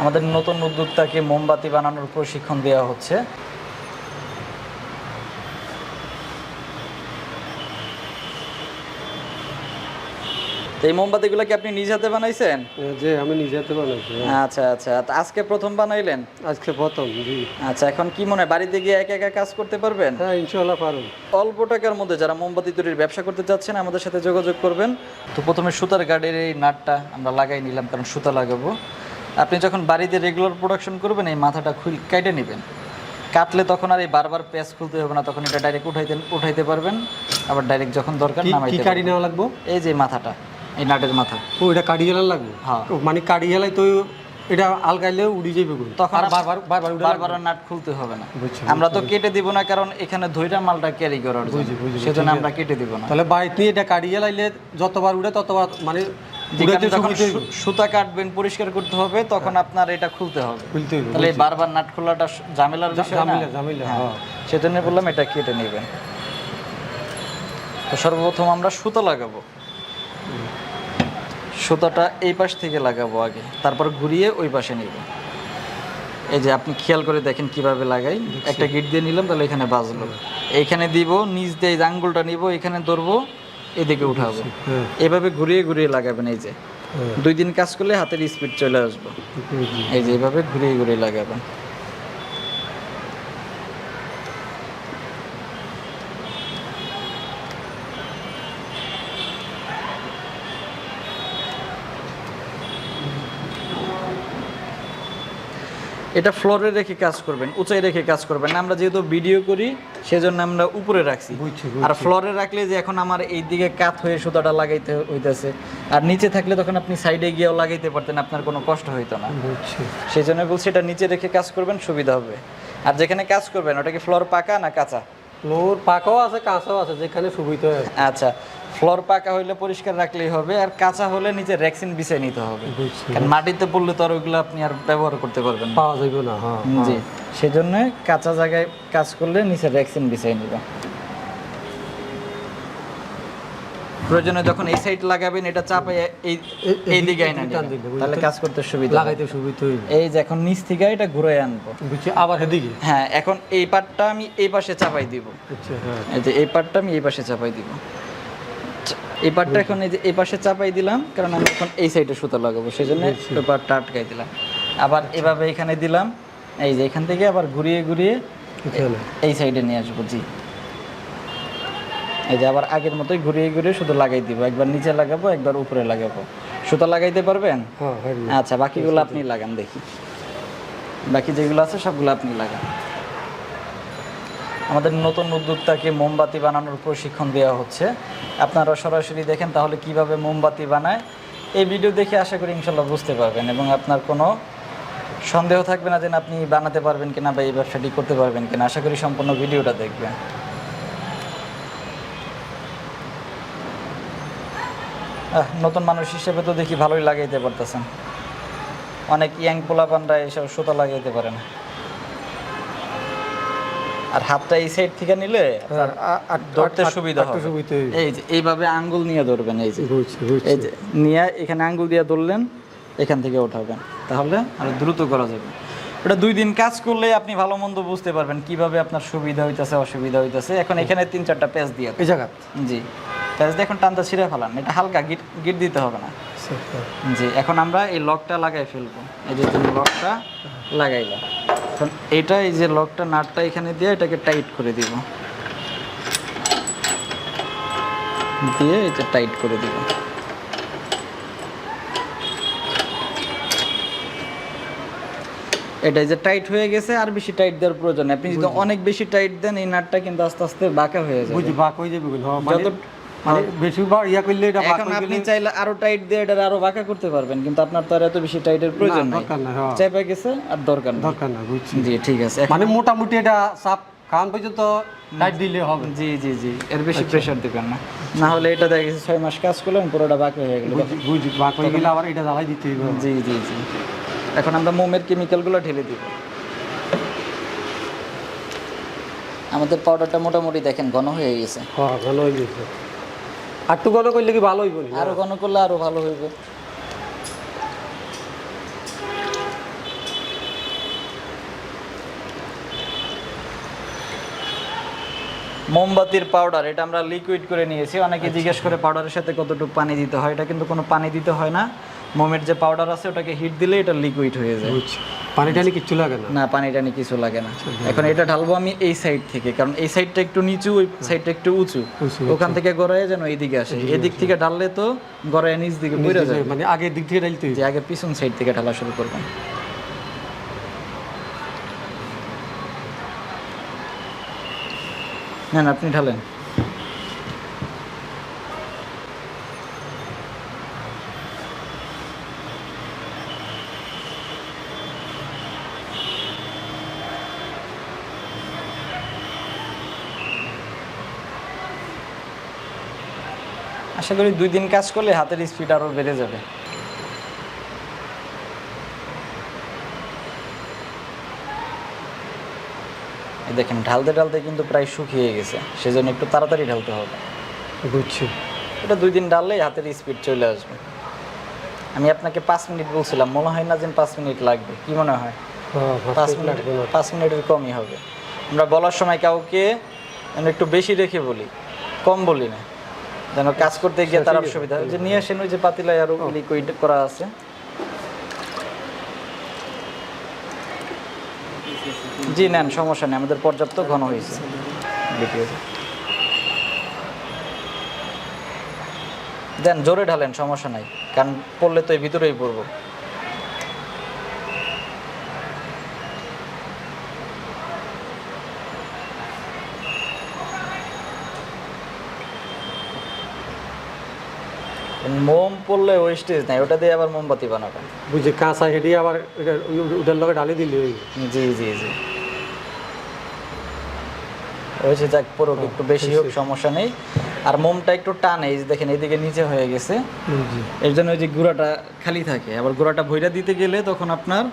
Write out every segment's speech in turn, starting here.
আমাদের নতুন উদ্যোক্তাকে মোমবাতি বানানোর প্রশিক্ষণ দেওয়া হচ্ছে। এই মোমবাতিগুলো কি আপনি নিজ হাতে বানাইছেন? যে আমি নিজে হাতে বানাইছি আচ্ছা আচ্ছা। তো আজকে প্রথম বানাইলেন? আজকে প্রথম জি। আচ্ছা এখন কি মনে হয় বাড়িতে গিয়ে একা একা কাজ করতে পারবেন? হ্যাঁ ইনশাআল্লাহ পারুন অল্প টাকার মধ্যে যারা মোমবাতি তৈরির ব্যবসা করতে চাচ্ছেন আমাদের সাথে যোগাযোগ করবেন। তো প্রথমে সুতার গার্ডের এই নাটটা আমরা লাগাই নিলাম কারণ সুতা লাগাবো। আপনি যখন বাড়িতে রেগুলার প্রোডাকশন করবেন এই মাথাটা খুল কেটে নেবেন। কাটলে তখন আর এই বারবার পেঁচ খুলতে হবে না তখন এটা ডাইরেক্ট উঠাইতে উঠাইতে পারবেন। আবার ডাইরেক্ট যখন দরকার কি কি নামাইতে কাড়ি নেওয়া লাগবো? এই যে মাথাটা এই নাটের মাথা। ও এটা কাড়ি গেলার লাগবে? হ্যাঁ। মানে কাড়ি গেলাই তো এটা আলগাইলে উড়ি যাবে। তখন আর বারবার বারবার বারবার নাট খুলতে হবে না। আমরা তো কেটে দিব না কারণ এখানে ধৈরা মালটা ক্যারি করার জন্য। সেজন্য আমরা কেটে দিব না। তাহলে বাড়িতে নিয়ে এটা কাড়ি গেলাইলে যতবার উড়ে ততবার মানে সুতা কাটবেন পরিষ্কার করতে হবে তখন আপনার এটা খুলতে হবে। তাহলে বারবার নাট খোলাটা ঝামেলার বিষয় ঝামেলা ঝামেলা হ্যাঁ। সেজন্য বললাম এটা কেটে নেবেন। তো সর্বপ্রথম আমরা সুতো লাগাবো। সুতাটা এই পাশ থেকে লাগাবো আগে। তারপর ঘুরিয়ে ওই পাশে নিব। এই যে আপনি খেয়াল করে দেখেন কীভাবে লাগাই। একটা গিট দিয়ে নিলাম তাহলে এখানে বাজলো। এইখানে দিব নিচ দিয়ে আঙ্গুলটা নিব এখানে ধরবো। এদিকে উঠাবো হ্যাঁ। এভাবে ঘুরিয়ে ঘুরিয়ে লাগাবেন এই যে। হ্যাঁ। দুই দিন কাজ করলে হাতের স্পিড চলে আসব। এই যে এভাবে ঘুরিয়ে ঘুরিয়ে লাগাবেন। এটা ফ্লোরে রেখে কাজ করবেন উঁচাই রেখে কাজ করবেন। আমরা যেহেতু ভিডিও করি সেজন্য আমরা উপরে রাখছি। আর ফ্লোরে রাখলে যে এখন আমার এই দিকে কাত হয়ে সুতাটা লাগাইতে হইতেছে আর নিচে থাকলে তখন আপনি সাইডে গিয়েও লাগাইতে পারতেন আপনার কোনো কষ্ট হইতো না। সেই জন্য বলছি এটা নিচে রেখে কাজ করবেন সুবিধা হবে। আর যেখানে কাজ করবেন ওটা কি ফ্লোর পাকা না কাঁচা? ফ্লোর পাকাও আছে কাঁচাও আছে যেখানে সুবিধা হয় আচ্ছা ফ্লোর পাকা হইলে পরিষ্কার রাখলেই হবে আর কাঁচা হলে নিচে রেক্সিন বিছিয়ে নিতে হবে। কারণ মাটিতে পড়লে তো আর ওইগুলো আপনি আর ব্যবহার করতে পারবেন পাওয়া যাবে না হ্যাঁ জি সেজন্য কাঁচা জায়গায় কাজ করলে নিচে রেক্সিন বিছিয়ে নিবে প্রয়োজনে যখন এই সাইড লাগাবেন এটা চাপে এই এই- এই দিকে বুঝতে- তাহলে কাজ করতে সুবিধা লাগাইতে সুবিধা হইবে। এই যে এখন নিচ থেকে এটা ঘুরে আনব। বুঝছি আবার হেদিকে হ্যাঁ এখন এই পার্টটা আমি এই পাশে চাপাই দিব। আচ্ছা হ্যাঁ। এই যে এই পার্টটা আমি এই পাশে চাপাই দিব। এই পার্টটা এখন এই যে এই পাশে চাপাই দিলাম কারণ আমি এখন এই সাইডে সুতা লাগাবো সেই জন্য ওই পার্টটা আটকাই দিলাম। আবার এভাবে এখানে দিলাম এই যে এখান থেকে আবার ঘুরিয়ে ঘুরিয়ে এই সাইডে নিয়ে আসব জি। এই যে আবার আগের মতোই ঘুরিয়ে ঘুরিয়ে শুধু লাগাই দিব। একবার নিচে লাগাবো একবার উপরে লাগাবো। সুতো লাগাইতে পারবেন? হ্যাঁ আচ্ছা বাকিগুলো আপনি লাগান দেখি। বাকি যেগুলো আছে সবগুলো আপনি লাগান। আমাদের নতুন উদ্যোক্তাকে মোমবাতি বানানোর প্রশিক্ষণ দেওয়া হচ্ছে। আপনারা সরাসরি দেখেন তাহলে কীভাবে মোমবাতি বানায়। এই ভিডিও দেখে আশা করি ইনশাল্লাহ বুঝতে পারবেন এবং আপনার কোনো সন্দেহ থাকবে না যে আপনি বানাতে পারবেন কিনা বা এই ব্যবসাটি করতে পারবেন কিনা। আশা করি সম্পূর্ণ ভিডিওটা দেখবেন। নতুন মানুষ হিসেবে তো দেখি ভালোই লাগাইতে পারতেছেন। অনেক ইয়াং পোলাপানরা এসব সুতো লাগাইতে পারে না। আর হাতটা এই সাইড থেকে নিলে ধরতে সুবিধা হবে। এই যে এইভাবে আঙ্গুল নিয়ে ধরবেন এই যে। এই যে নিয়ে এখানে আঙ্গুল দিয়ে ধরলেন এখান থেকে ওঠাবেন। তাহলে আরও দ্রুত করা যাবে। এটা দুই দিন কাজ করলে আপনি ভালো মন্দ বুঝতে পারবেন কীভাবে আপনার সুবিধা হইতেছে অসুবিধা হইতেছে। এখন এখানে তিন চারটা পেঁচ দিয়ে এই জায়গা জি। পেঁচ দিয়ে এখন টানটা ছিঁড়ে ফেলান। এটা হালকা গিট গিট দিতে হবে না। জি এখন আমরা এই লকটা লাগাই ফেলব। এই যে তুমি লকটা লাগাইলাম এখন এটা এই যে লকটা নাটটা এখানে দিয়ে এটাকে টাইট করে দিব। দিয়ে এটা টাইট করে দিব। এটা যে টাইট হয়ে গেছে আর বেশি টাইট দেওয়ার প্রয়োজন নেই। আপনি যদি অনেক বেশি টাইট দেন এই নাটটা কিন্তু আস্তে আস্তে বাঁকা হয়ে যাবে। বুঝি বাক হয়ে যাবে হ্যাঁ, মানে যত- মানে বেশি বার ইয়া করলে এটা এখন আপনি চাইলে আরও টাইট দিয়ে এটা আরও বাঁকা করতে পারবেন কিন্তু আপনার তো আর এত বেশি টাইটের প্রয়োজন নাই। দরকার নাই, হ্যাঁ। চাইপা গেছে আর দরকার নেই। দরকার না বুঝছি। জি ঠিক আছে। মানে মোটামুটি এটা চাপ কান পর্যন্ত টাইট দিলে হবে। জি জি জি এর বেশি প্রেশার দিবেন না। না হলে এটা দেখা গেছে ছয় মাস কাজ করলেন পুরোটা বাকি হয়ে গেল। বুঝি বুঝি হয়ে গেলে আবার এটা জ্বালাই দিতে হবে। জি জি জি। এখন আমরা মোমের কেমিক্যালগুলো ঢেলে দিব। আমাদের পাউডারটা মোটামুটি দেখেন ঘন হয়ে গেছে। হ্যাঁ ভালো হয়ে গেছে। আর একটু করলে কি ভালো হইবো আরও ঘন করলে আরও ভালো হইবো। মোমবাতির পাউডার এটা আমরা লিকুইড করে নিয়েছি। অনেকে আচ্ছা। জিজ্ঞেস করে পাউডারের সাথে কতটুকু পানি দিতে হয় এটা কিন্তু কোনো পানি দিতে হয় না। মোমের যে পাউডার আছে ওটাকে হিট দিলে এটা লিকুইড হয়ে যায়। বুঝছি। পানি টানি কিচ্ছু লাগে না? না পানি টানি কিছু লাগে না। এখন এটা ঢালবো আমি এই সাইড থেকে কারণ এই সাইডটা একটু নিচু ওই সাইডটা একটু উঁচু। উঁচু, ওখান থেকে গড়ায় যেন এইদিকে আসে। এদিক থেকে ঢাললে তো গড়ায় নিচ দিকে বইরা যায়। মানে আগের দিক থেকে ঢালতে যে আগে পিছন সাইড থেকে ঢালা শুরু করবেন না না আপনি ঢালেন। আশা করি দুই দিন কাজ করলে হাতের স্পিড আরও বেড়ে যাবে। দেখেন ঢালতে ঢালতে কিন্তু প্রায় শুকিয়ে গেছে। সেজন্য একটু তাড়াতাড়ি ঢালতে হবে। বুঝছি। এটা দুই দিন ডাললেই হাতের স্পিড চলে আসবে। আমি আপনাকে পাঁচ মিনিট বলছিলাম মনে হয় না যে পাঁচ মিনিট লাগবে। কি মনে হয়? পাঁচ মিনিট পাঁচ মিনিটের কমই হবে। আমরা বলার সময় কাউকে একটু বেশি রেখে বলি কম বলি না। যেন কাজ করতে গিয়ে তার অসুবিধা। যে নিয়ে আসেন ওই যে পাতিলায় আরও লিকুইড করা আছে। জি নেন সমস্যা নেই আমাদের পর্যাপ্ত ঘন হয়েছে। দেন জোরে ঢালেন সমস্যা নাই কারণ পড়লে তো এই ভিতরেই পড়ব। মোম পড়লে ওয়েস্টেজ নাই ওটা দিয়ে আবার মোমবাতি বানাবেন বুঝি কাঁচা হেঁটে আবার ওটার লগে ডালি দিলে ওই। জি জি জি। হয়েছে যাক পুরো একটু বেশি হোক সমস্যা নেই। আর মোমটা একটু টানে এই দেখেন এইদিকে নিচে হয়ে গেছে। এর জন্য ওই যে গুঁড়াটা খালি থাকে আবার গুঁড়াটা ভইরা দিতে গেলে তখন আপনার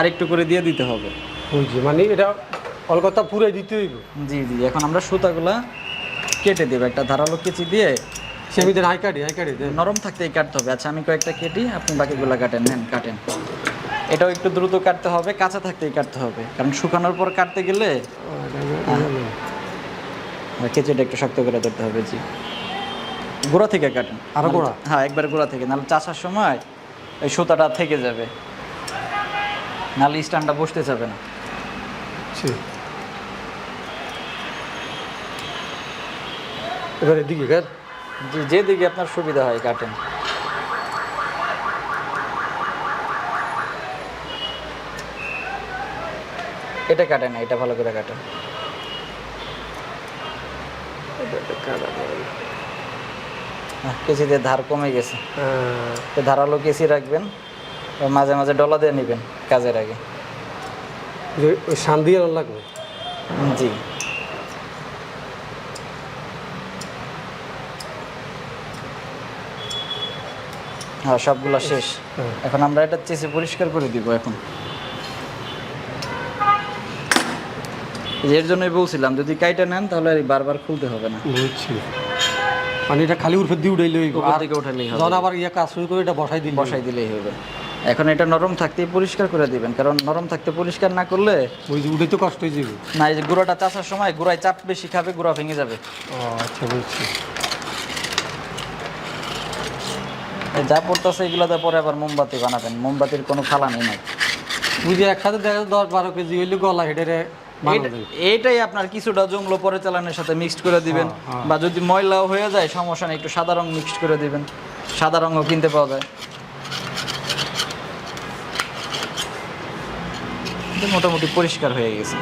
আরেকটু করে দিয়ে দিতে হবে। বুঝছি মানে এটা কলকাতা পুরাই দিতে হইব। জি জি এখন আমরা সুতাগুলা কেটে দেবো একটা ধারালো কেচি দিয়ে সেমিতে হাই কাটি হাই কাটি নরম থাকতেই কাটতে হবে। আচ্ছা আমি কয়েকটা কেটি আপনি বাকিগুলো কাটেন নেন কাটেন। এটাও একটু দ্রুত কাটতে হবে কাঁচা থাকতেই কাটতে হবে। কারণ শুকানোর পর কাটতে গেলে কেচিটা একটু শক্ত করে ধরতে হবে জি। গোড়া থেকে কাটেন। আরও গোড়া? হ্যাঁ একবার গোড়া থেকে। নাহলে চাষার সময় ওই সুতাটা থেকে যাবে। নাহলে স্ট্যান্ডটা বসতে যাবে না। এবার এদিকে যেদিকে আপনার সুবিধা হয় কাটেন। এটা কাটে না এটা ভালো করে কাটেন। কেসিতে ধার কমে গেছে। তো ধারালো কেসি রাখবেন মাঝে মাঝে ডলা দিয়ে নেবেন কাজের আগে। যে ওই শান দিয়ে লাগবে? জি। হ্যাঁ সবগুলো শেষ। এখন আমরা এটা চেষে পরিষ্কার করে দিব এখন। এর জন্যই বলছিলাম যদি কাইটা নেন তাহলে বারবার খুলতে হবে না। বুঝছি। মানে এটা খালি উঠে দিয়ে উঠাইলে উপর আর দিকে উঠালেই হবে। যখন আবার ইয়ে কাজ শুরু করে এটা বসাই দিলে বসাই দিলেই হবে এখন এটা নরম থাকতে পরিষ্কার করে দিবেন কারণ নরম থাকতে পরিষ্কার না করলে বুঝছি উঠে তো কষ্ট হয়ে যাবে। না এই যে গুঁড়াটা চাষার সময় গুঁড়ায় চাপ বেশি খাবে গুঁড়া ভেঙে যাবে। ও আচ্ছা বুঝছি এই যা পড়তেছে এগুলোতে পরে আবার মোমবাতি বানাবেন। মোমবাতির কোনো ফালানি নাই বুঝি একসাথে দেখা যায় দশ বারো কেজি হইলে গলা যায় এইটাই আপনার কিছুটা জমলো পরে চালানের সাথে মিক্সড করে দিবেন। হ্যাঁ, হ্যাঁ। বা যদি ময়লাও হয়ে যায় সমস্যা নেই একটু সাদা রং মিক্সড করে দিবেন। সাদা রঙও কিনতে পাওয়া যায়। মোটামুটি পরিষ্কার হয়ে গেছে।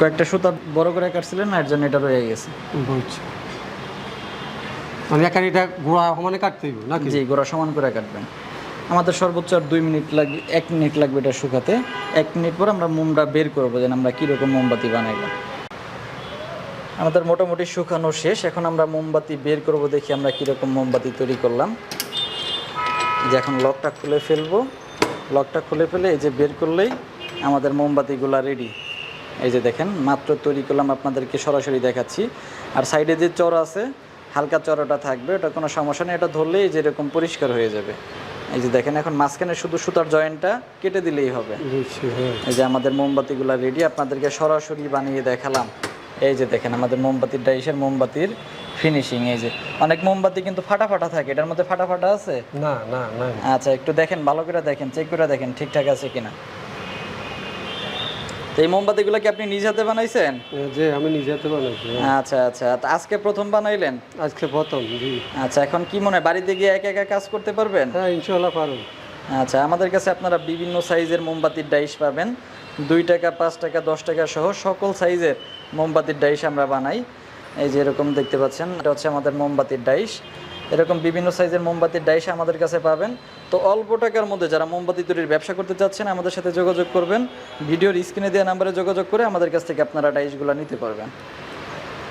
কয়েকটা সুতা বড় করে কাটছিলেন না এর জন্য এটা রয়ে গেছে। বুঝছি। মানে এখানে এটা গোড়া সমানে কাটতে হইব নাকি? জি, গোড়া সমান করে কাটবেন। আমাদের সর্বোচ্চ আর দুই মিনিট লাগবে, এক মিনিট লাগবে এটা শুকাতে। এক মিনিট পর আমরা মোমটা বের করব, যেন আমরা কীরকম মোমবাতি বানাইলাম। আমাদের মোটামুটি শুকানো শেষ, এখন আমরা মোমবাতি বের করব, দেখি আমরা কীরকম মোমবাতি তৈরি করলাম। যে এখন লকটা খুলে ফেলব। লকটা খুলে ফেলে এই যে বের করলেই আমাদের মোমবাতিগুলো রেডি এই যে দেখেন, মাত্র তৈরি করলাম, আপনাদেরকে সরাসরি দেখাচ্ছি। আর সাইডে যে চর আছে হালকা চড়াটা থাকবে ওটা কোনো সমস্যা নেই। এটা ধরলেই যেরকম পরিষ্কার হয়ে যাবে। এই যে দেখেন এখন মাঝখানে শুধু সুতার জয়েন্টটা কেটে দিলেই হবে। হ্যাঁ। এই যে আমাদের মোমবাতিগুলো রেডি আপনাদেরকে সরাসরি বানিয়ে দেখালাম। এই যে দেখেন আমাদের মোমবাতির ডাইসের মোমবাতির ফিনিশিং এই যে। অনেক মোমবাতি কিন্তু ফাটা ফাটা থাকে এটার মধ্যে ফাটা ফাটা আছে? না না না। আচ্ছা একটু দেখেন ভালো করে দেখেন চেক করে দেখেন ঠিকঠাক আছে কিনা। এই মোমবাতিগুলো কি আপনি নিজ হাতে বানাইছেন? যে আমি নিজে হাতে বানাইছি আচ্ছা আচ্ছা। তো আজকে প্রথম বানাইলেন? আজকে প্রথম জি। আচ্ছা এখন কি মনে হয় বাড়িতে গিয়ে একা একা কাজ করতে পারবেন? হ্যাঁ ইনশাল্লাহ পারুন আচ্ছা আমাদের কাছে আপনারা বিভিন্ন সাইজের মোমবাতির ডাইস পাবেন। দুই টাকা পাঁচ টাকা দশ টাকা সহ সকল সাইজের মোমবাতির ডাইস আমরা বানাই। এই যে এরকম দেখতে পাচ্ছেন এটা হচ্ছে আমাদের মোমবাতির ডাইস। এরকম বিভিন্ন সাইজের মোমবাতির ডাইসা আমাদের কাছে পাবেন। তো অল্প টাকার মধ্যে যারা মোমবাতি তৈরির ব্যবসা করতে চাচ্ছেন, আমাদের সাথে যোগাযোগ করবেন। ভিডিওর স্ক্রিনে দেওয়া নাম্বারে যোগাযোগ করে আমাদের কাছ থেকে আপনারা ডাইসগুলো নিতে পারবেন।